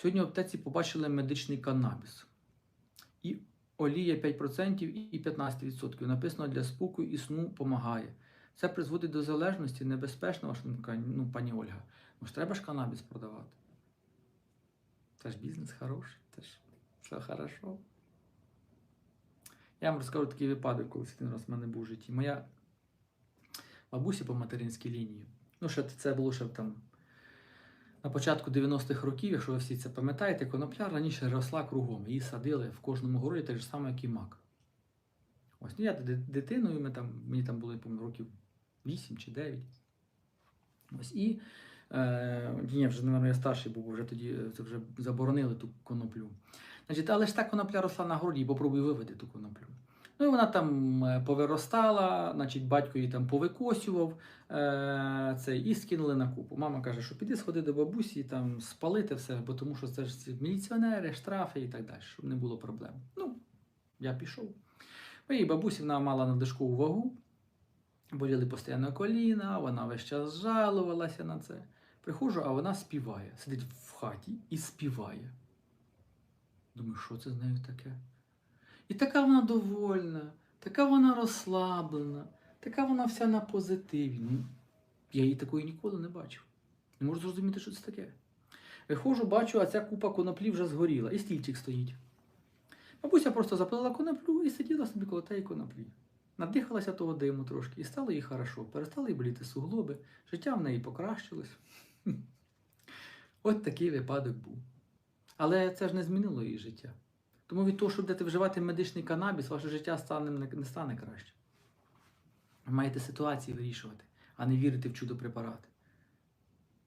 Сьогодні в аптеці побачили медичний канабіс. І олія 5% і 15%. Написано для спокою і сну допомагає. Це призводить до залежності, небезпечно, ваша ну, пані Ольга. Ну ж треба ж канабіс продавати. Це ж бізнес хороший, це ж все хорошо. Я вам розкажу такий випадок, коли один раз в мене був в житті. Моя бабуся по материнській лінії. Ну, ще це було ще там на початку 90-х років, якщо ви всі це пам'ятаєте, конопля раніше росла кругом. Її садили в кожному городі так же саме, як і мак. Ось ну, я дитиною, ми там, мені там було, я пам'ятаю, років 8 чи 9. Ось і е, ні, вже, напевно, я старший був, вже тоді е, вже заборонили ту коноплю. Значить, але ж та конопля росла на городі, попробуй виведи ту коноплю. Ну і вона там е, повиростала, значить, батько її там повикосював е, це, і скинули на купу. Мама каже, що піди сходи до бабусі, там спалити все, бо тому що це ж міліціонери, штрафи і так далі, щоб не було проблем. Ну, я пішов. Моїй бабусі вона мала надлишкову вагу, боліли постійно коліна, вона весь час жалувалася на це. Приходжу, а вона співає, сидить в хаті і співає. Думаю, що це з нею таке? І така вона довольна, така вона розслаблена, така вона вся на позитиві. Ну, я її такої ніколи не бачив. Не можу зрозуміти, що це таке. Виходжу, бачу, а ця купа коноплі вже згоріла, і стільчик стоїть. Бабуся просто запилила коноплю і сиділа собі коло тієї коноплі. Надихалася того диму трошки, і стало їй хорошо. Перестали їй боліти суглоби, життя в неї покращилось. От такий випадок був. Але це ж не змінило її життя. Тому від того, що будете вживати медичний канабіс, ваше життя стане, не- не стане краще. Ви маєте ситуації вирішувати, а не вірити в чудо препарати.